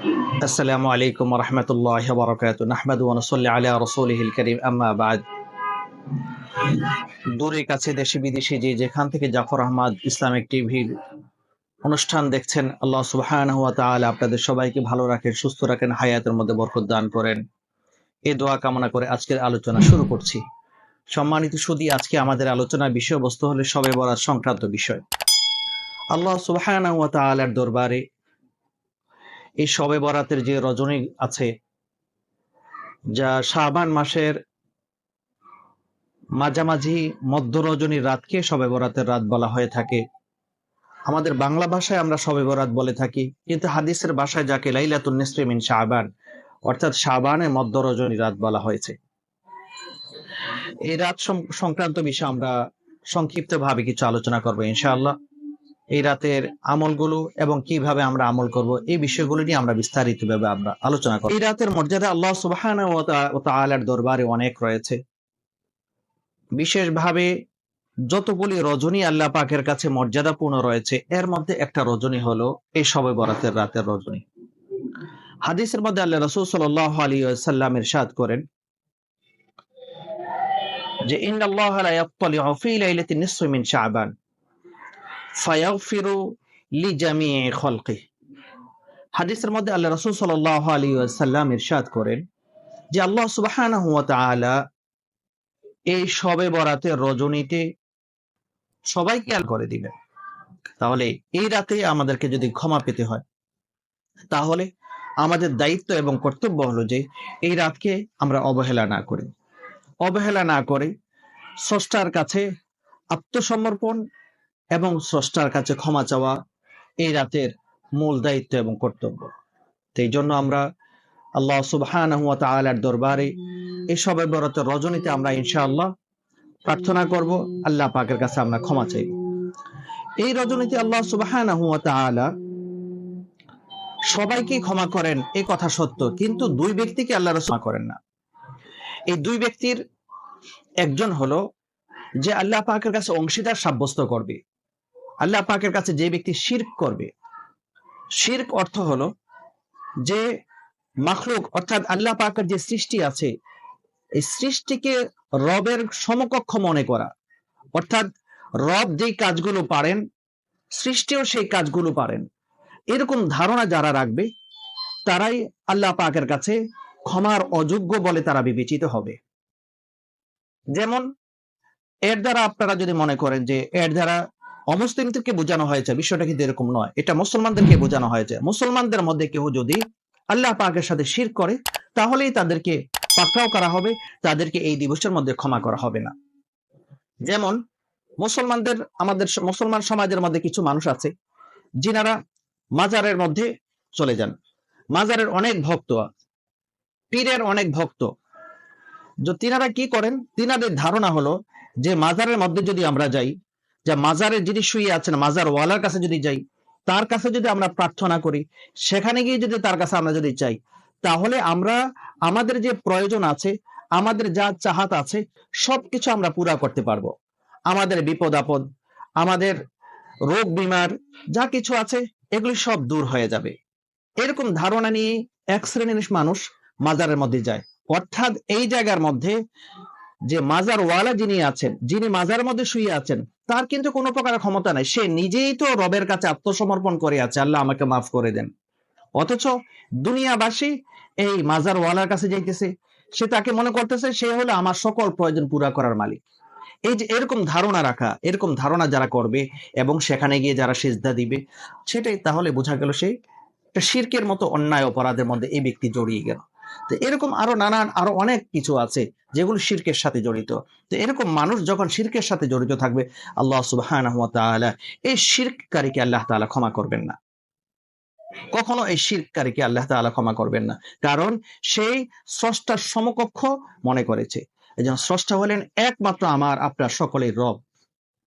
আসসালামু আলাইকুম রহমতুল্লাহ বরকাত নাহমাদু ওয়ানসল্লি আলা রসুলিহিল করিম, আম্মা বাদ। দূরে কাছে দেশে বিদেশে যে যেখান থেকে জাফর আহমদ ইসলামিক টিভির অনুষ্ঠান দেখছেন, আল্লাহ তাআলা আপনাদের সবাইকে ভালো রাখেন, সুস্থ রাখেন, হায়াতের মধ্যে বরকত দান করেন। এই দোয়া কামনা করে আজকের আলোচনা শুরু করছি। সম্মানিত সুদী, আজকে আমাদের আলোচনার বিষয়বস্তু হলে সবে বরাত সংক্রান্ত বিষয়। আল্লাহ ওয়া দরবারে এই শবে বরাতের যে রজনী আছে, যা শাবান মাসের মাঝামাঝি মধ্য রজনীর রাতকে শবে বরাতের রাত বলা হয়ে থাকে। আমাদের বাংলা ভাষায় আমরা শবে বরাত বলে থাকি, কিন্তু হাদিসের ভাষায় যাকে লাইলাতুন নিসফি মিন শাবান, অর্থাৎ শাবানের মধ্য রজনী রাত বলা হয়েছে। এই রাত সংক্রান্ত বিষয়ে আমরা সংক্ষিপ্ত ভাবে কিছু আলোচনা করব, ইনশাআল্লাহ। এই রাতের আমলগুলো এবং কীভাবে আমরা আমল করব, এই বিষয়গুলো নিয়ে আমরা বিস্তারিত ভাবে আমরা আলোচনা করব। এই রাতের মর্যাদা আল্লাহ তাআলার দরবারে অনেক রয়েছে। বিশেষভাবে যতগুলি রজনী আল্লাহ পাকের কাছে মর্যাদাপূর্ণ রয়েছে, এর মধ্যে একটা রজনী হলো এই সবে বরাতের রাতের রজনী। হাদিসের মধ্যে আল্লাহ রসুল সাল্লাহ আলী সাল্লাম ইরশাদ করেন যে মিন শাবান। ফায়াগফিরু লিজামিই খালকিহি হাদিসের মধ্যে আল্লাহ রাসূল সাল্লাল্লাহু আলাইহি ওয়াসাল্লাম ইরশাদ করেন যে আল্লাহ সুবহানাহু ওয়া তাআলা এই সবে বরাতে রজনীতে সবাইকে আল করে দিবেন। তাহলে এই রাতে আমাদেরকে যদি ক্ষমা পেতে হয়, তাহলে আমাদের দায়িত্ব এবং কর্তব্য হলো যে এই রাতকে আমরা অবহেলা না করি। অবহেলা না করে স্রষ্টার কাছে আত্মসমর্পণ এবং স্রষ্টার কাছে ক্ষমা চাওয়া এই রাতের মূল দায়িত্ব এবং কর্তব্য। তো এই জন্য আমরা আল্লাহ সুবহানাহু ওয়া তাআলার দরবারে এই সবে রজনীতে আমরা ইনশাআল্লাহ প্রার্থনা করব, আল্লাহ পাকের কাছে আমরা ক্ষমা চাইব। এই রজনীতে আল্লাহ সুবহানাহু ওয়া তাআলা সবাইকে ক্ষমা করেন এই কথা সত্য, কিন্তু দুই ব্যক্তিকে আল্লাহ ক্ষমা করেন না। এই দুই ব্যক্তির একজন হলো যে আল্লাহ পাকের কাছে অংশীদার সাব্যস্ত করবে। আল্লাহ পাকের কাছে যে ব্যক্তি শির্ক করবে, শির্ক অর্থ হলো যে মাখলুক, অর্থাৎ আল্লাহ পাকের যে সৃষ্টি আছে, এই সৃষ্টিকে রবের সমকক্ষ মনে করা। অর্থাৎ রব যেই কাজগুলো পারেন, সৃষ্টিও সেই কাজগুলো পারেন। এরকম ধারণা যারা রাখবে, তারাই আল্লাহ পাকের কাছে ক্ষমার অযোগ্য বলে তারা বিবেচিত হবে। যেমন, এর দ্বারা আপনারা যদি মনে করেন যে এর দ্বারা অমুসলিমদেরকে বোঝানো হয়েছে, বিষয়টা কিন্তু এরকম নয়। এটা মুসলমানদেরকে বোঝানো হয়েছে। মুসলমানদের মধ্যে কেউ যদি আল্লাহ পাকের সাথে শির করে, তাহলেই তাদেরকে পাকড়াও করা হবে, তাদেরকে এই দিবসের মধ্যে ক্ষমা করা হবে না। যেমন, মুসলমানদের, আমাদের মুসলমান সমাজের মধ্যে কিছু মানুষ আছে, যিনারা মাজারের মধ্যে চলে যান। মাজারের অনেক ভক্ত, পীরের অনেক ভক্ত। তিনারা কি করেন? তিনাদের ধারণা হলো যে মাজারের মধ্যে যদি আমরা যাই যে মাজারে যিনি শুয়ে আছেন মাজার ওয়ালার কাছে যদি যাই, তার কাছে যদি আমরা প্রার্থনা করি, সেখানে গিয়ে যদি তার কাছে আমরা যদি চাই, তাহলে আমরা আমাদের যে প্রয়োজন আছে, আমাদের যা চাহাত আছে, সবকিছু আমরা পুরা করতে পারব। আমাদের বিপদ আপদ, আমাদের রোগ বিমার যা কিছু আছে, এগুলি সব দূর হয়ে যাবে। এরকম ধারণা নিয়ে এক শ্রেণির মানুষ মাজারের মধ্যে যায়। অর্থাৎ এই জায়গার মধ্যে যে মাজার ওয়ালা যিনি আছেন, যিনি মাজার মধ্যে শুয়ে আছেন, তার কিন্তু কোনো প্রকার ক্ষমতা নাই। সে নিজেই তো রবের কাছে আত্মসমর্পণ করে আছে। আল্লাহ আমাকে মাফ করে দেন। অথচ দুনিয়াবাসী এই মাজার ওয়ালার কাছে যাইতেছে, সে তাকে মনে করতেছে, সে হলো আমার সকল প্রয়োজন পুরা করার মালিক। এই যে এরকম ধারণা রাখা, এরকম ধারণা যারা করবে এবং সেখানে গিয়ে যারা সেজদা দিবে, সেটাই তাহলে বোঝা গেল সেই শির্কের মতো অন্যায় অপরাধের মধ্যে এই ব্যক্তি জড়িয়ে গেল। তো এরকম আরও নানান, আরও অনেক কিছু আছে যেগুলো শির্কের সাথে জড়িত। তো এরকম মানুষ যখন শির্কের সাথে জড়িত থাকবে, আল্লাহ সুবহানাহু এই শিরককারীকে আল্লাহ তাআলা ক্ষমা করবেন না। কখনো এই শিরককারীকে আল্লাহ তাআলা ক্ষমা করবেন না। কারণ সেই স্রষ্টার সমকক্ষ মনে করেছে। এই জন্য স্রষ্টা হলেন একমাত্র আমার, আপনার সকলের রব।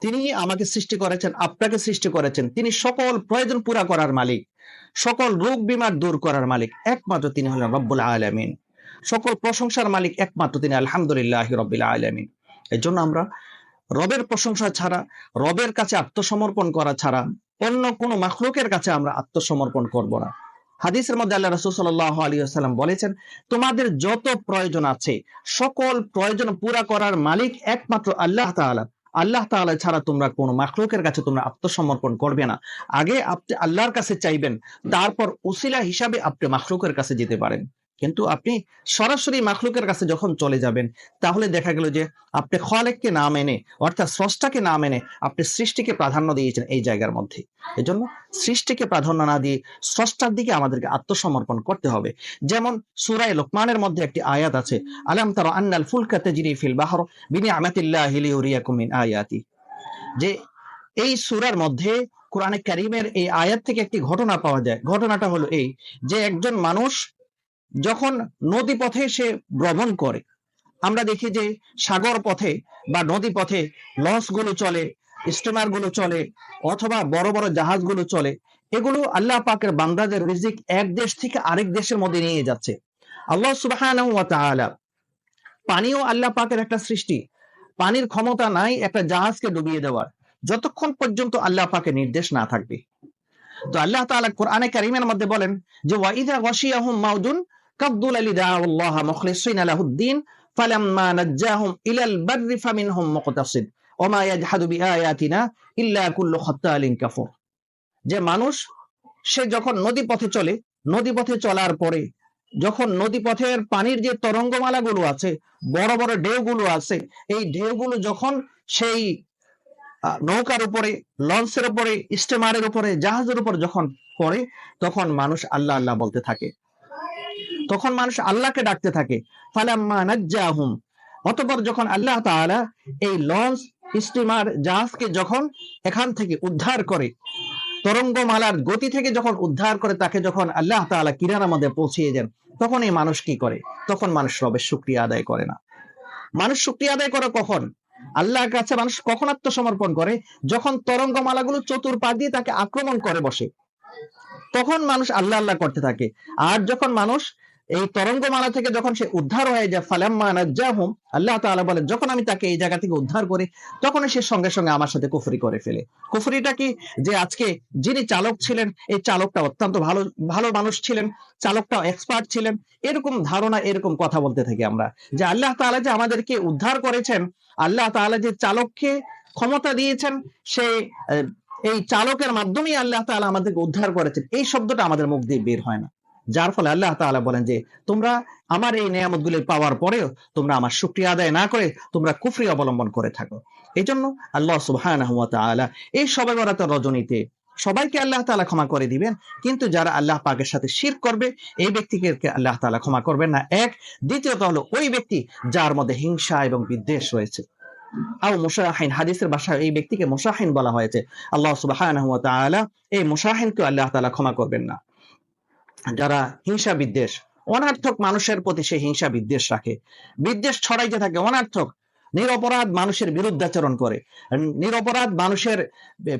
তিনি আমাকে সৃষ্টি করেছেন, আপনাকে সৃষ্টি করেছেন। তিনি সকল প্রয়োজন পুরা করার মালিক। সকল রোগ বিমার দূর করার মালিক একমাত্র তিনি হলেন রব্বুল আলামিন। সকল প্রশংসার মালিক একমাত্র তিনি আলহামদুলিল্লাহ রব্বিল আলামিন। এই জন্য আমরা রবের প্রশংসা ছাড়া, রবের কাছে আত্মসমর্পণ করা ছাড়া অন্য কোনো মাখলুকের কাছে আমরা আত্মসমর্পণ করব না। হাদিসের মধ্যে আল্লাহ রসুল সাল্লাহ আলী সাল্লাম বলেছেন, তোমাদের যত প্রয়োজন আছে, সকল প্রয়োজন পুরা করার মালিক একমাত্র আল্লাহ তাআলা। আল্লাহ তাআলা ছাড়া তোমরা কোন মাখলুকের কাছে তোমরা আত্মসমর্পণ করবে না। আগে আপনি আল্লাহর কাছে চাইবেন, তারপর উসিলা হিসাবে আপনি মাখলুকের কাছে যেতে পারেন। কিন্তু আপনি সরাসরি মাখলুকের কাছে যখন চলে যাবেন, তাহলে দেখা গেল যে আপনি খলেককে না মেনে, অর্থাৎ স্রষ্টাকে না মেনে আপনি সৃষ্টিকে প্রাধান্য দিয়েছেন এই জায়গার মধ্যে। এজন্য সৃষ্টিকে প্রাধান্য না দিয়ে স্রষ্টার দিকে আমাদেরকে আত্মসমর্পণ করতে হবে। যেমন সুরাই লোকমানের মধ্যে একটি আয়াত আছে, আলাম তার আন্নাল ফুলকা তেজরি ফিল বাহর বিনি আমাতিল্লাহ আয়াতি। যে এই সুরার মধ্যে কোরআনে কারিমের এই আয়াত থেকে একটি ঘটনা পাওয়া যায়। ঘটনাটা হলো এই যে একজন মানুষ যখন নদী পথে সে ভ্রমণ করে, আমরা দেখি যে সাগর পথে বা নদী পথে লঞ্চগুলো চলে স্টিমারগুলো চলে, অথবা বড় বড় জাহাজগুলো চলে, এগুলো আল্লাহ পাকের বান্দাদের রিজিক এক দেশ থেকে আরেক দেশের মধ্যে নিয়ে যাচ্ছে। আল্লাহ সুবাহ পানিও আল্লাহ পাকের একটা সৃষ্টি। পানির ক্ষমতা নাই একটা জাহাজকে ডুবিয়ে দেওয়ার। যতক্ষণ পর্যন্ত আল্লাহ পাকের নির্দেশ না থাকবে। তো আল্লাহ তাআলা কোরআনে কারিমের মধ্যে বলেন যে ওয়াইদা ওয়াশিয়াহুম মাউদুন যে মানুষ, সে যখন নদী পথে চলে নদী পথে চলার পরে যখন নদী পথের পানির যে তরঙ্গমালা গুলো আছে, বড় বড় ঢেউগুলো আছে, এই ঢেউগুলো যখন সেই নৌকার উপরে, লঞ্চের উপরে, স্টিমারের উপরে, জাহাজের উপর যখন পড়ে, তখন মানুষ আল্লাহ আল্লাহ বলতে থাকে। তখন মানুষ আল্লাহকে ডাকতে থাকে। অতঃপর যখন আল্লাহ এই লঞ্চ স্টিমার জাহাজকে যখন এখান থেকে উদ্ধার করে, তরঙ্গমালার গতি থেকে যখন উদ্ধার করে, তাকে যখন আল্লাহ তাআলা কিনারার মধ্যে পৌঁছিয়ে দেন তখন এই মানুষ কি করে? তখন মানুষ রবের শুক্রিয়া আদায় করে না। মানুষ শুক্রিয়া আদায় করে কখন? আল্লাহর কাছে মানুষ কখন আত্মসমর্পণ করে? যখন তরঙ্গমালাগুলো পা দিয়ে তাকে আক্রমণ করে বসে, তখন মানুষ আল্লাহ আল্লাহ করতে থাকে। আর যখন মানুষ এই তরঙ্গমালা থেকে যখন সে উদ্ধার হয়ে যায়, ফালাম্মা নাজ্জাহুম, আল্লাহ তাআলা বলে যখন আমি তাকে এই জায়গা থেকে উদ্ধার করি তখন সে সঙ্গে সঙ্গে আমার সাথে কুফরি করে ফেলে। কুফরিটা কি? যে আজকে যিনি চালক ছিলেন, এই চালকটা অত্যন্ত ভালো ভালো মানুষ ছিলেন চালকটা এক্সপার্ট ছিলেন, এরকম ধারণা, এরকম কথা বলতে থাকি আমরা। যে আল্লাহ তাআলা যে আমাদেরকে উদ্ধার করেছেন, আল্লাহ তাআলা যে চালককে ক্ষমতা দিয়েছেন, সে এই চালকের মাধ্যমেই আল্লাহ তাআলা আমাদেরকে উদ্ধার করেছেন, এই শব্দটা আমাদের মুখ দিয়ে বের হয় না। যার ফলে আল্লাহ তাআলা বলেন যে, তোমরা আমার এই নিয়ামতগুলি পাওয়ার পরেও তোমরা আমার শুকরিয়া আদায় না করে তোমরা কুফরি অবলম্বন করে থাকো। এই জন্য আল্লাহ সুবহানাহু এই সবে বরাতের রজনীতে সবাইকে আল্লাহ তাআলা ক্ষমা করে দিবেন। কিন্তু যারা আল্লাহ পাকের সাথে শির করবে, এই ব্যক্তিকে আল্লাহ তাআলা ক্ষমা করবেন না। এক, দ্বিতীয়ত হলো ওই ব্যক্তি যার মধ্যে হিংসা এবং বিদ্বেষ রয়েছে। আও মুশাহিন, হাদিসের ভাষায় এই ব্যক্তিকে মুশাহিন বলা হয়েছে। আল্লাহ তাআলা এই মুশাহিনকে আল্লাহ তাআলা ক্ষমা করবেন না। যারা হিংসা বিদ্বেষ, অনার্থক মানুষের প্রতি সে হিংসা বিদ্বেষ রাখে। বিদ্বেষ ছড়াইতে থাকে, অনার্থক, নিরপরাধ মানুষের বিরুদ্ধাচরণ করে। নিরপরাধ মানুষের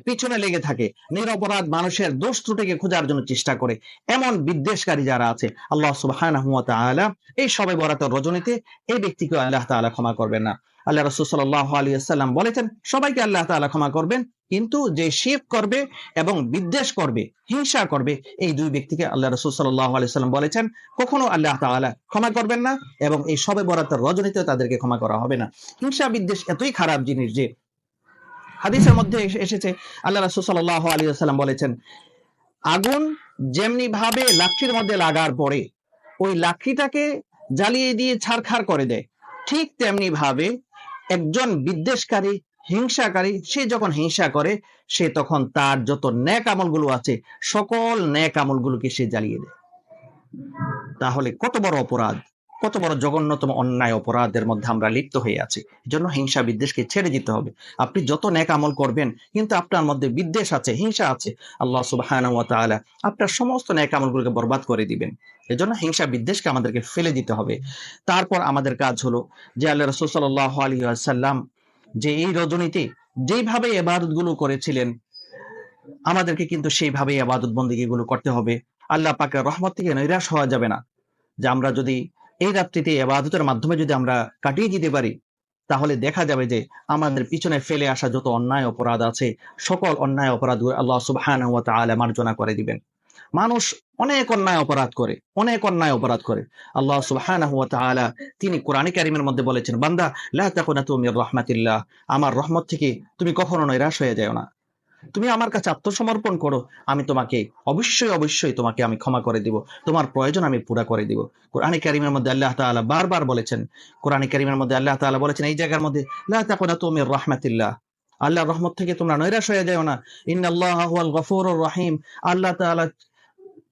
পিছনে লেগে থাকে, নিরপরাধ মানুষের দোষ ত্রুটিকে খোঁজার জন্য চেষ্টা করে। এমন বিদ্বেষকারী যারা আছে, আল্লাহ তাআলা এই সবে বরাতের রজনীতে এই ব্যক্তিকে আল্লাহ তাআলা ক্ষমা করবেন না। আল্লাহ রাসূল সাল্লাল্লাহু আলাইহি ওয়াসাল্লাম বলেছেন, সবাইকে আল্লাহ তাআলা ক্ষমা করবেন কিন্তু যে শিব করবে এবং বিদ্বেষ করবে, হিংসা করবে, এই দুই ব্যক্তিকে আল্লাহ রসুল আলাইসাল্লাম বলেছেন, কখনো আল্লাহ ক্ষমা করবেন না এবং এই সবে বরাতের রজনীতে তাদেরকে ক্ষমা করা হবে না। হিংসা, বিদ্বেষ এতই খারাপ জিনিস যে হাদিসের মধ্যে এসেছে, আল্লাহ রসুল সাল্লাহ আলী সাল্লাম বলেছেন, আগুন যেমনি ভাবে লাঠির মধ্যে লাগার পরে ওই লাঠিটাকে জ্বালিয়ে দিয়ে ছাড়খাড় করে দেয়, ঠিক তেমনি ভাবে একজন বিদ্বেষকারী হিংসাকারী, সে যখন হিংসা করে, সে তখন তার যত ন্যাক আমলগুলো আছে, সকল ন্যাক আমলগুলোকে সে জ্বালিয়ে দেয়। তাহলে কত বড় অপরাধ, কত বড় জঘন্যতম অন্যায় অপরাধের মধ্যে আমরা লিপ্ত হয়ে আছি। এজন্য হিংসা বিদ্বেষকে ছেড়ে দিতে হবে। আপনি যত ন্যাক আমল করবেন, কিন্তু আপনার মধ্যে বিদ্বেষ আছে, হিংসা আছে, আল্লাহ তাআলা আপনার সমস্ত ন্যাক আমলগুলোকে বরবাদ করে দিবেন। এজন্য হিংসা বিদ্বেষকে আমাদেরকে ফেলে দিতে হবে। তারপর আমাদের কাজ হলো যে আল্লাহ রসুল সাল্লাহ আলী সাল্লাম যে এই রজনীতে যেইভাবে এবাদতগুলো করেছিলেন, আমাদেরকে কিন্তু সেইভাবে আবাদত বন্দী গুলো করতে হবে। আল্লাহ পাকের রহমত থেকে নৈরাশ হওয়া যাবে না। যে আমরা যদি এই রাত্রিতে আবাদতের মাধ্যমে যদি আমরা কাটিয়ে দিতে পারি, তাহলে দেখা যাবে যে আমাদের পিছনে ফেলে আসা যত অন্যায় অপরাধ আছে, সকল অন্যায় অপরাধ আল্লাহ ওয়া মার্জনা করে দিবেন। মানুষ অনেক অন্যায় অপরাধ করে, অনেক অন্যায় অপরাধ করে। আল্লাহ সুবহানাহু ওয়া তাআলা তিনি কোরআনে কারিমের মধ্যে বলেছেন, বান্দা, লা তাকুনাতু মির রাহমাতিল্লাহ, আমার রহমত থেকে তুমি কখনো নৈরাশ হয়ে যাও না। তুমি আমার কাছে আত্মসমর্পণ করো, আমি তোমাকে অবশ্যই অবশ্যই তোমাকে আমি ক্ষমা করে দিব, তোমার প্রয়োজন আমি পুরা করে দিব। কোরআনে কারিমের মধ্যে আল্লাহ তাআলা বারবার বলেছেন, কোরআনে কারিমের মধ্যে আল্লাহ তাআলা বলেছেন, এই জায়গার মধ্যে, লা তাকুনাতু মির রাহমাতিল্লাহ, আল্লাহর রহমত থেকে তোমরা নৈরাশ হয়ে যাও না। ইন্নাল্লাহ হুয়াল গফুরুর রহিম, আল্লাহ তাআলা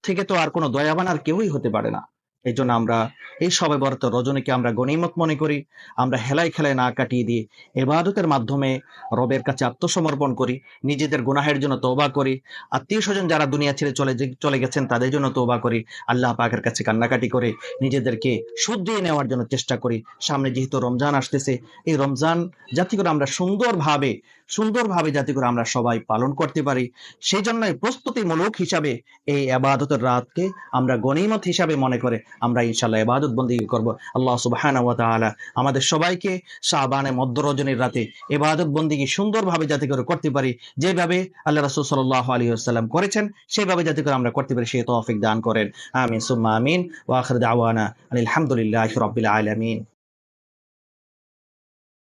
থেকে তো আর কোনো দয়াবান আর কেউই হতে পারে না। এই জন্য আমরা এই সবে বরত রজনীকে আমরা গণিমত মনে করি, আমরা হেলায় খেলায় না কাটিয়ে দিয়ে এবাদতের মাধ্যমে রবের কাছে আত্মসমর্পণ করি, নিজেদের গুনাহের জন্য তওবা করি, আত্মীয় স্বজন যারা দুনিয়া ছেড়ে চলে চলে গেছেন তাদের জন্য তওবা করি, আল্লাহ পাকের কাছে কান্নাকাটি করে নিজেদেরকে শুদ্ধিয়ে নেওয়ার জন্য চেষ্টা করি। সামনে যেহেতু রমজান আসতেছে, এই রমজান যাতে করে আমরা সুন্দরভাবে সুন্দরভাবে যাতে করে আমরা সবাই পালন করতে পারি সেই জন্যই প্রস্তুতিমূলক হিসাবে এই আবাদতের রাতকে আমরা গণিমত হিসাবে মনে করে আমরা ইনশাল্লাহ ইবাদত বন্দী করব। আল্লাহ সুবাহানা ওয়া আমাদের সবাইকে শাহবানে মধ্য রজনীর রাতে ইবাদত বন্দিগি সুন্দরভাবে যাতে করে করতে পারি। যেভাবে আল্লাহ রসুল সাল্লাহ আলী আসসালাম করেছেন, সেভাবে যাতে করে আমরা করতে পারি সেই তৌফিক দান করেন। আমিন, সুম্মা আমিন, ওয়া আখির দাওয়ানা আলহামদুলিল্লাহ রাব্বিল আলামিন।